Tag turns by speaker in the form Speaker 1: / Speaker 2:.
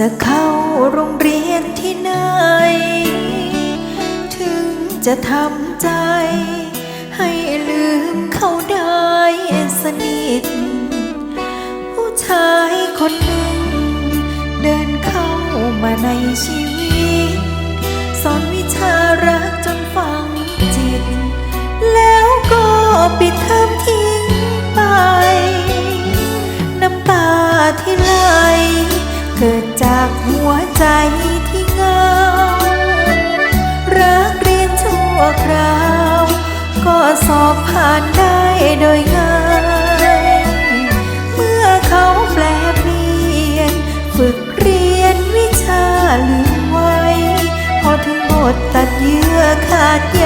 Speaker 1: จะเข้าโรงเรียนที่ไหน ถึงจะทำใจ ให้ลืมเขาได้สนิท ผู้ชายคนหนึ่ง เดินเข้ามาในชีวิต สอนวิชารักจนฟังจิต แล้วก็ปิด เกิดจากหัวใจที่เงารักเรียนชั่วคราว ก็สอบผ่านได้โดยง่ายเมื่อเขาแปลเปลี่ยน ฝึกเรียนวิชาลืมไว้ พอถึงบทตัดเยื่อขาดย